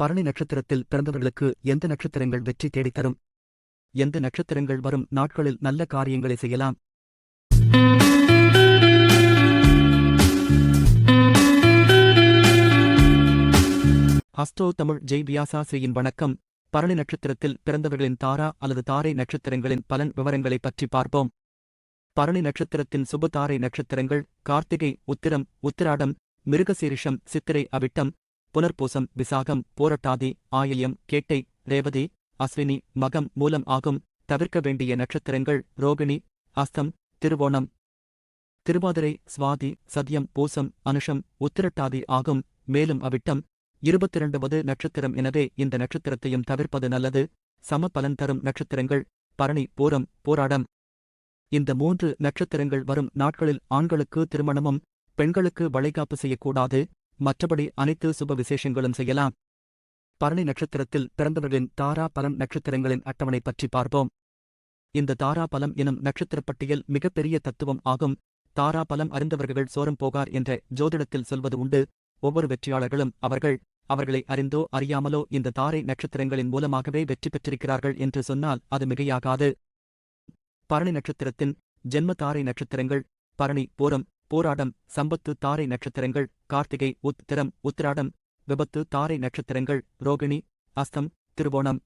பரணி நட்சத்திரத்தில் பிறந்தவர்களுக்கு எந்த நட்சத்திரங்கள் வெற்றி தேடித்தரும்? எந்த நட்சத்திரங்கள் வரும் நாட்களில் நல்ல காரியங்களை செய்யலாம்? அஸ்ட்ரோ தமிழ் ஜெய் வியாசாஸ்ரீயின் வணக்கம். பரணி நட்சத்திரத்தில் பிறந்தவர்களின் தாரா அல்லது தாரை நட்சத்திரங்களின் பலன் விவரங்களை பற்றி பார்ப்போம். பரணி நட்சத்திரத்தின் சுப தாரை நட்சத்திரங்கள் கார்த்திகை உத்திரம் உத்திராடம் மிருகசீரிஷம் சித்திரை அவிட்டம் புனர்பூசம் விசாகம் போரட்டாதி ஆயில்யம் கேட்டை ரேவதி அஸ்வினி மகம் மூலம் ஆகும் தவிர்க்க வேண்டிய நட்சத்திரங்கள் ரோகிணி அஸ்தம் திருவோணம். திருவாதிரை சுவாதி சத்யம் பூசம் அனுஷம் உத்திரட்டாதி ஆகும் மேலும் அவிட்டம். இருபத்திரண்டுவது நட்சத்திரம் எனவே இந்த நட்சத்திரத்தையும் தவிர்ப்பது நல்லது சம பலன் தரும் நட்சத்திரங்கள் பரணி பூரம் போராடம். இந்த மூன்று நட்சத்திரங்கள் வரும் நாட்களில் ஆண்களுக்கு திருமணமும் பெண்களுக்கு வளைகாப்பு செய்யக்கூடாது மற்றபடி அனைத்து சுப விசேஷங்களும் செய்யலாம். பரணி நட்சத்திரத்தில் பிறந்தவர்களின் தாரா பலம் நட்சத்திரங்களின் அட்டவணை பற்றி பார்ப்போம். இந்த தாரா பலம் எனும் நட்சத்திரப்பட்டியல் மிகப்பெரிய தத்துவம் ஆகும். தாரா பலம் அறிந்தவர்கள் சோரம் போகார் என்ற ஜோதிடத்தில் சொல்வது உண்டு. ஒவ்வொரு வெற்றியாளர்களும் அவர்கள் அவர்களை அறிந்தோ அறியாமலோ இந்த தாரை நட்சத்திரங்களின் மூலமாகவே வெற்றி பெற்றிருக்கிறார்கள் என்று சொன்னால் அது மிகையாகாது. பரணி நட்சத்திரத்தின் ஜென்ம தாரை நட்சத்திரங்கள் பரணி போரம் போராடம் சம்பத்து தாரை நட்சத்திரங்கள் கார்த்திகை உத்திரம் உத்திராடம் விபத்து தாரை நட்சத்திரங்கள் ரோகிணி அஸ்தம் திருவோணம்.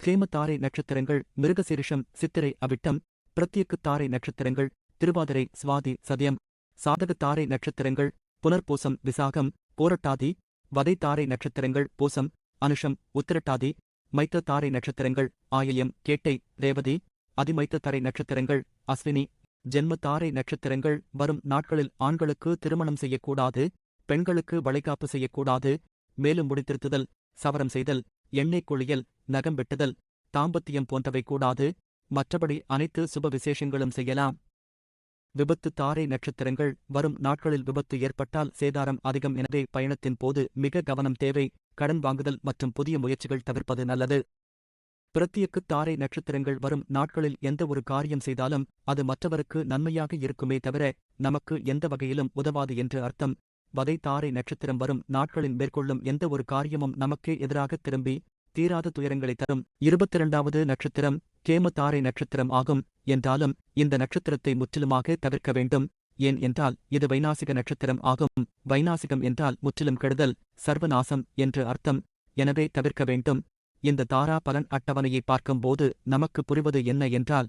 கேம தாரை நட்சத்திரங்கள் மிருகசீரிஷம் சித்திரை அவிட்டம் பிரத்யக்கு தாரை நட்சத்திரங்கள் திருவாதிரை சுவாதி சதயம் சாதக தாரை நட்சத்திரங்கள் புனர்பூசம் விசாகம் போரட்டாதி வதை தாரை நட்சத்திரங்கள் பூசம் அனுஷம் உத்திரட்டாதி மைத்த தாரை நட்சத்திரங்கள் ஆயில்யம் கேட்டை ரேவதி அதிமைத்த தாரை நட்சத்திரங்கள் அஸ்வினி ஜென்ம தாரை நட்சத்திரங்கள் வரும் நாட்களில் ஆண்களுக்கு திருமணம் செய்யக்கூடாது பெண்களுக்கு வளைகாப்பு செய்யக்கூடாது. மேலும் முடித்திருத்துதல் சவரம் செய்தல் எண்ணெய் குளியல் நகம் வெட்டுதல் தாம்பத்தியம் போன்றவை கூடாது. மற்றபடி அனைத்து சுப விசேஷங்களும் செய்யலாம். விபத்து தாரை நட்சத்திரங்கள் வரும் நாட்களில் விபத்து ஏற்பட்டால் சேதாரம் அதிகம். எனவே பயணத்தின் போது மிக கவனம் தேவை. கடன் வாங்குதல் மற்றும் புதிய முயற்சிகள் தவிர்ப்பது நல்லது. பிரத்தியக்கு தாரை நட்சத்திரங்கள் வரும் நாட்களில் எந்த ஒரு காரியம் செய்தாலும் அது மற்றவருக்கு நன்மையாக இருக்குமே தவிர நமக்கு எந்த வகையிலும் உதவாது என்று அர்த்தம். வதை தாரை நட்சத்திரம் வரும் நாட்களில் மேற்கொள்ளும் எந்த ஒரு காரியமும் நமக்கே எதிராக திரும்பி தீராத துயரங்களை தரும். இருபத்திரண்டாவது நட்சத்திரம் கேம தாரை நட்சத்திரம் ஆகும் என்றாலும் இந்த நட்சத்திரத்தை முற்றிலுமாக தவிர்க்க வேண்டும். ஏன் என்றால் இது வைநாசிக நட்சத்திரம் ஆகும். வைநாசிகம் என்றால் முற்றிலும் கெடுதல் சர்வநாசம் என்று அர்த்தம். எனவே தவிர்க்க வேண்டும். இந்த தாரா பலன் அட்டவணையை பார்க்கும்போது நமக்கு புரிவது என்ன என்றால்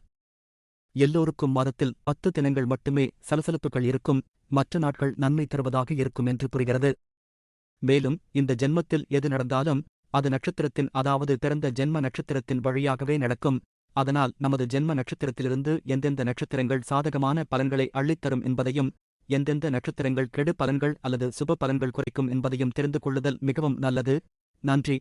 எல்லோருக்கும் மாதத்தில் பத்து தினங்கள் மட்டுமே சலசலப்புகள் இருக்கும் மற்ற நாட்கள் நன்மை தருவதாக இருக்கும் என்று புரிகிறது. மேலும் இந்த ஜென்மத்தில் எது நடந்தாலும் அது நட்சத்திரத்தின் அதாவது பிறந்த ஜென்ம நட்சத்திரத்தின் வழியாகவே நடக்கும். அதனால் நமது ஜென்ம நட்சத்திரத்திலிருந்து எந்தெந்த நட்சத்திரங்கள் சாதகமான பலன்களை அள்ளித்தரும் என்பதையும் எந்தெந்த நட்சத்திரங்கள் கெடு பலன்கள் அல்லது சுப பலன்கள் குறைக்கும் என்பதையும் தெரிந்து கொள்ளுதல் மிகவும் நல்லது. நன்றி.